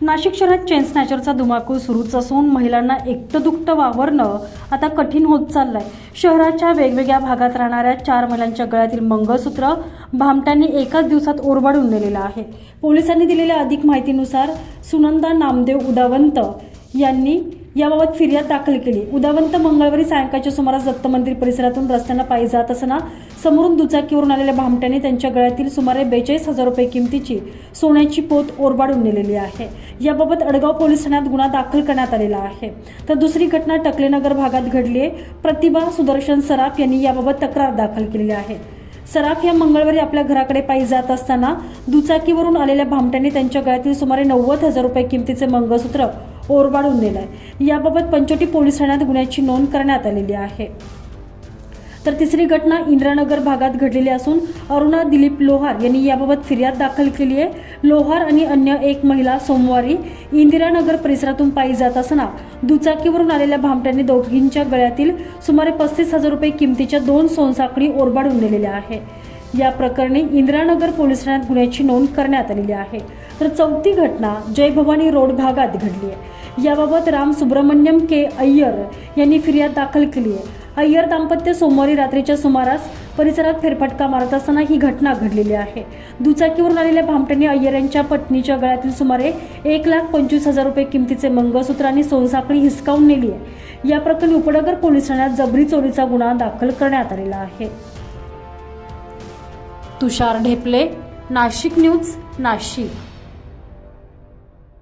नाशिक शहरात चेन स्नॅचरचा धुमाकूळ सुरूच असून महिलांना एकटं दुकटं वावरणं आता कठीण होत चाललंय. शहराच्या वेगवेगळ्या भागात राहणाऱ्या चार महिलांच्या गळ्यातील मंगळसूत्र भामट्यांनी एकाच दिवसात ओरबाडून नेलेलं आहे. पोलिसांनी दिलेल्या अधिक माहितीनुसार सुनंदा नामदेव उदावंत यांनी याबाबत फिर्याद दाखल केली. उदावंत मंगळवारी सायंकाळच्या सुमारास दत्त मंदिर परिसरातून रस्त्यांना पायी जात असताना समोरून दुचाकीवरून आलेल्या भामट्याने त्यांच्या गळ्यातील सुमारे बेचाळीस हजार रुपये किमतीची सोन्याची पोत ओरबाडून नेलेली आहे. याबाबत अडगाव पोलीस ठाण्यात गुन्हा दाखल करण्यात आलेला आहे. तर दुसरी घटना टकलेनगर भागात घडली आहे प्रतिभा सुदर्शन सराफ यांनी याबाबत तक्रार दाखल केलेली आहे. सराफ या मंगळवारी आपल्या घराकडे पायी जात असताना दुचाकीवरून आलेल्या भामट्याने त्यांच्या गळ्यातील सुमारे नव्वद हजार रुपये किमतीचे मंगळसूत्र ओरबाडून नेलंय. याबाबत पंचोटी पोलीस ठाण्यात गुन्ह्याची नोंद करण्यात आलेली आहे. तर तिसरी घटना इंद्रानगर भागात घडलेली असून अरुणा दिलीप लोहार यांनी याबाबत फिर्याद दाखल केली आहे. लोहार आणि अन्य एक महिला सोमवारी इंदिरानगर परिसरातून पायी जात असताना दुचाकीवरून आलेल्या भामट्यांनी दोघींच्या गळ्यातील सुमारे पस्तीस हजार रुपये किमतीच्या दोन सोनसाखळी ओरबाडून नेलेल्या आहे. या प्रकरणी इंदिरानगर पोलीस ठाण्यात गुन्ह्याची नोंद करण्यात आलेली आहे. तर चौथी घटना जय भवानी रोड भागात घडली आहे. याबाबत राम सुब्रमण्यम के अय्यर यांनी फिर्याद दाखल केली आहे. अय्यर दाम्पत्य सोमवारी रात्रीच्या सुमारास परिसरात फेरफटका मारत असताना ही घटना घडलेली आहे. दुचाकीवरून आलेल्या भामट्यांनी अय्यर यांच्या पत्नीच्या गळ्यातील सुमारे एक लाख पंचवीस हजार रुपये किमतीचे मंगळसूत्र आणि सोनसाखळी हिसकावून नेली आहे. या प्रकरणी उपनगर पोलीस ठाण्यात जबरी चोरीचा गुन्हा दाखल करण्यात आलेला आहे. तुषार ढेपले नाशिक न्यूज नाशिक.